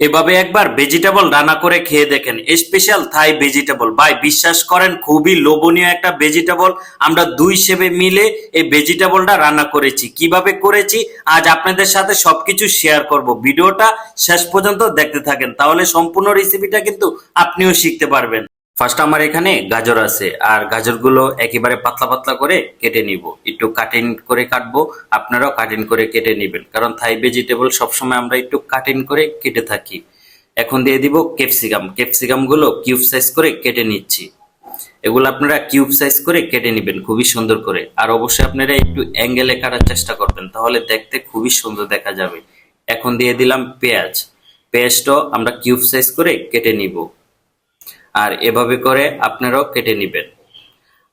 এভাবে একবার ভেজিটেবল রান্না করে খেয়ে দেখেন। স্পেশাল থাই ভেজিটেবল ভাই, বিশ্বাস করেন, খুবই লোভনীয় একটা ভেজিটেবল আমরা দুই সেবে মিলে এই ভেজিটেবলটা রান্না করেছি। কীভাবে করেছি? আজ আপনাদের সাথে সবকিছু শেয়ার করব। ভিডিওটা শেষ পর্যন্ত দেখতে থাকেন। তাহলে সম্পূর্ণ রেসিপিটা কিন্তু আপনিও শিখতে পারবেন। ফার্স্ট আমার এখানে গাজর আছে, আর গাজরগুলো একেবারে পাতলা পাতলা করে কেটে নিব। একটু কাটিং করে কাটবো, আপনারাও কাটিং করে কেটে নেবেন। কারণ থাই ভেজিটেবল সবসময় আমরা একটু কাটিং করে কেটে থাকি। এখন দিয়ে দিব ক্যাপসিকাম ক্যাপসিকামগুলো কিউব সাইজ করে কেটে নিচ্ছি। এগুলো আপনারা কিউব সাইজ করে কেটে নেবেন, খুবই সুন্দর করে। আর অবশ্যই আপনারা একটু অ্যাঙ্গেলে কাটার চেষ্টা করবেন, তাহলে দেখতে খুবই সুন্দর দেখা যাবে। এখন দিয়ে দিলাম পেঁয়াজ। পেঁয়াজটাও আমরা কিউব সাইজ করে কেটে নিব। আর এভাবে করে আপনারাও কেটে নেবেন।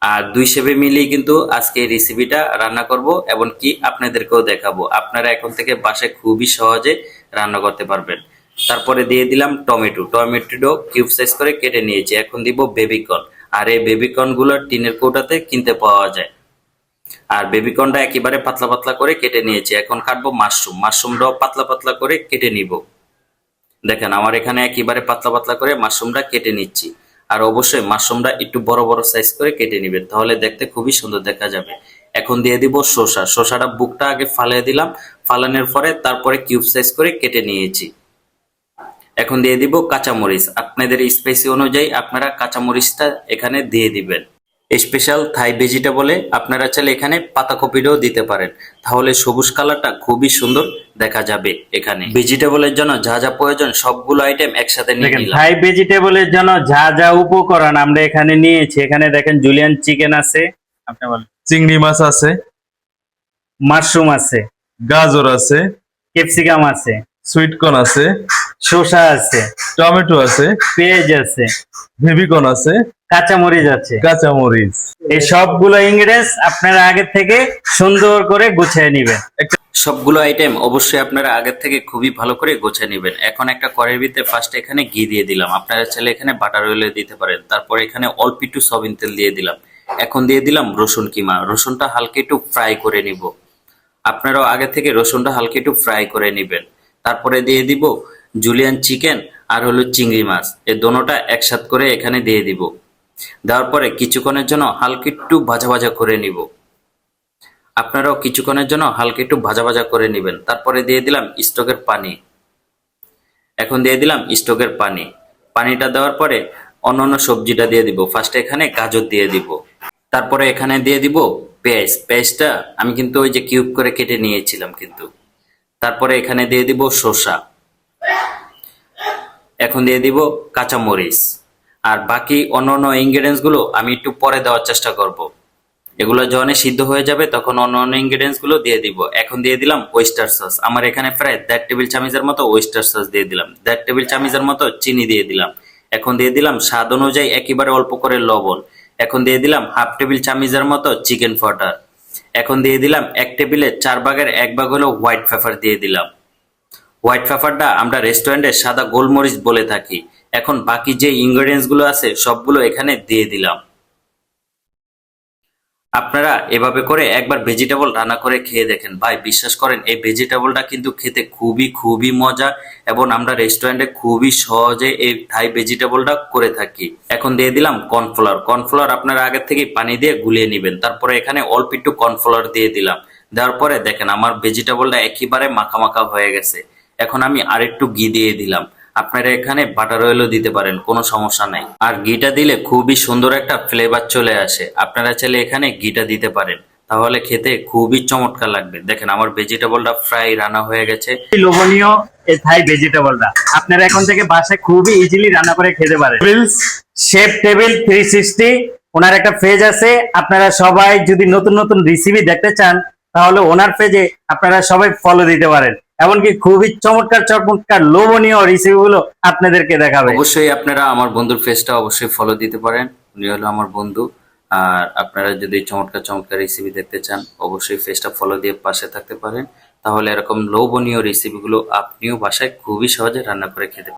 আর দুই সেবে মিলিয়ে কিন্তু আজকে এই রেসিপিটা রান্না করব এবং কি আপনাদেরকেও দেখাবো। আপনারা এখন থেকে বাসায় খুবই সহজে রান্না করতে পারবেন। তারপরে দিয়ে দিলাম টমেটো। টমেটো কিউব সাইজ করে কেটে নিয়েছি। এখন দিব বেবিকর্ন। আর এই বেবিকর্নগুলো টিনের কৌটাতে কিনতে পাওয়া যায়। আর বেবিকর্নটা একেবারে পাতলা পাতলা করে কেটে নিয়েছি। এখন কাটবো মাশরুম। মাশরুমটাও পাতলা পাতলা করে কেটে নিব। দেখেন, আমার এখানে একেবারে পাতলা পাতলা করে মাশরুমটা কেটে নিচ্ছি। আর অবশ্যই মাশরুমটা একটু বড় বড় সাইজ করে কেটে নেবেন, তাহলে দেখতে খুবই সুন্দর দেখা যাবে। এখন দিয়ে দিব শসা। শসাটা বুকটা আগে ফালিয়ে দিলাম। ফালানোর পরে তারপরে কিউব সাইজ করে কেটে নিয়েছি। এখন দিয়ে দিব কাঁচামরিচ। আপনাদের স্পাইসি অনুযায়ী আপনারা কাঁচামরিচটা এখানে দিয়ে দিবেন। স্পেশাল থাই ভেজিটেবলে আপনারা চাইলে এখানে পাতাকপিটাও দিতে পারেন। তাহলে সবুজ কালারটা খুবই সুন্দর দেখা যাবে এখানে। ভেজিটেবলের জন্য যা যা প্রয়োজন সবগুলো আইটেম একসাথে নিয়ে নিলাম। থাই ভেজিটেবলের জন্য যা যা উপকরণ আমরা এখানে নিয়েছি এখানে দেখেন জুলিয়ান চিকেন আছে আপনি বলেন। চিংড়ি মাছ আছে মাশরুম আছে গাজর আছে ক্যাপসিকাম আছে। সুইটকর্ন আছে। শসা আছে। টমেটো আছে। পেঁয়াজ আছে। বেবিকর্ন আছে। কাঁচামরিচ আছে। কাঁচামরিচ। এই সবগুলো ইনগ্রেডিয়েন্টস আপনারা আগে থেকে সুন্দর করে গুছিয়ে নেবেন। সবগুলো আইটেম অবশ্যই আপনারা আগের থেকে খুবই ভালো করে গোছে নেবেন। এখন একটা কড়াইয়ের ভিতরে ফার্স্ট এখানে ঘি দিয়ে দিলাম। আপনারা চাইলে এখানে বাটার অয়েল দিতে পারেন। তারপর এখানে অল্প একটু সবিন তেল দিয়ে দিলাম। এখন দিয়ে দিলাম রসুন কিমা। রসুনটা হালকা একটু ফ্রাই করে নিব। আপনারাও আগে থেকে রসুনটা হালকা একটু ফ্রাই করে নেবেন। তারপরে দিয়ে দিব জুলিয়ান চিকেন আর হলো চিংড়ি মাছ। এই দোনোটা একসাথ করে এখানে দিয়ে দিব। দেওয়ার পরে কিছুক্ষণের জন্য হালকা একটু ভাজা ভাজা করে নিব। আপনারাও কিছুক্ষণের জন্য হালকা একটু ভাজা ভাজা করে নেবেন। তারপরে দিয়ে দিলাম স্টকের পানি। এখন দিয়ে দিলাম স্টকের পানি। পানিটা দেওয়ার পরে অন্য অন্য সবজিটা দিয়ে দিব। ফার্স্টে এখানে গাজর দিয়ে দিব। তারপরে এখানে দিয়ে দিব পেঁয়াজ। পেঁয়াজটা আমি কিন্তু ওই যে কিউব করে কেটে নিয়েছিলাম কিন্তু। তারপরে এখানে দিয়ে দিব শসা। এখন দিয়ে দিব কাঁচামরিচ। আর বাকি অন্য অন্য ইনগ্রেডিয়েন্টসগুলো আমি একটু পরে দেওয়ার চেষ্টা করব। এগুলো যখনই সিদ্ধ হয়ে যাবে তখন অন্য অন্য ইনগ্রেডিয়েন্টসগুলো দিয়ে দিব। এখন দিয়ে দিলাম ওয়েস্টার সস আমার এখানে প্রায় দেড় টেবিল চামচের মতো ওয়েস্টার সস দিয়ে দিলাম। দেড় টেবিল চামচের মতো চিনি দিয়ে দিলাম। এখন দিয়ে দিলাম স্বাদ অনুযায়ী একেবারে অল্প করে লবণ। এখন দিয়ে দিলাম হাফ টেবিল চামচের মতো চিকেন ফটার এখন দিয়ে দিলাম এক টেবিলে চার ভাগের এক ভাগ হলো হোয়াইট পেপার দিয়ে দিলাম। হোয়াইট পেপারটা আমরা রেস্টুরেন্টে সাদা গোলমরিচ বলে থাকি। এখন বাকি যে ইনগ্রেডিয়েন্টসগুলো আছে সবগুলো এখানে দিয়ে দিলাম। আপনারা এভাবে করে একবার ভেজিটেবল রান্না করে খেয়ে দেখেন। ভাই, বিশ্বাস করেন, এই ভেজিটেবলটা কিন্তু খেতে খুবই খুবই মজা এবং আমরা রেস্টুরেন্টে খুবই সহজে এই থাই ভেজিটেবলটা করে থাকি। এখন দিয়ে দিলাম কর্নফ্লাওয়ার কর্নফ্লাওয়ার আপনারা আগে থেকে পানি দিয়ে গুলিয়ে নেবেন। তারপরে এখানে অল্প একটু কর্নফ্লাওয়ার দিয়ে দিলাম। দেওয়ার পরে দেখেন আমার ভেজিটেবলটা একেবারে মাখা মাখা হয়ে গেছে। এখন আমি আরেকটু ঘি দিয়ে দিলাম। আপনারা এখানে বাটার অয়েলও দিতে পারেন কোনো সমস্যা নাই। আর ঘিটা দিলে খুবই সুন্দর একটা ফ্লেভার চলে আসে। আপনারা চাইলে এখানে ঘিটা দিতে পারেন। তাহলে খেতে খুবই চমৎকার লাগবে। দেখেন আমার ভেজিটেবলটা ফ্রাই রান্না হয়ে গেছে। লোভনীয় এই থাই ভেজিটেবলটা আপনারা এখন থেকে বাসায় খুবই ইজিলি রান্না করে খেতে পারেন। শেফ টেবিল থ্রি সিক্সটি ওনার একটা পেজ আছে। আপনারা সবাই যদি নতুন নতুন রেসিপি দেখতে চান তাহলে ওনার পেজে আপনারা সবাই ফলো দিতে পারেন। এমনকি খুবই চমৎকার চমৎকার লোভনীয় রেসিপি গুলো আপনাদেরকে দেখাবে। অবশ্যই আপনারা আমার বন্ধুর ফেসটা অবশ্যই ফলো দিতে পারেন। উনি হলো আমার বন্ধু। আর আপনারা যদি চমৎকার চমৎকার রেসিপি দেখতে চান, অবশ্যই ফেসটা ফলো দিয়ে পাশে থাকতে পারেন। তাহলে এরকম লোভনীয় রেসিপিগুলো আপনিও বাসায় খুবই সহজে রান্না করে খেতে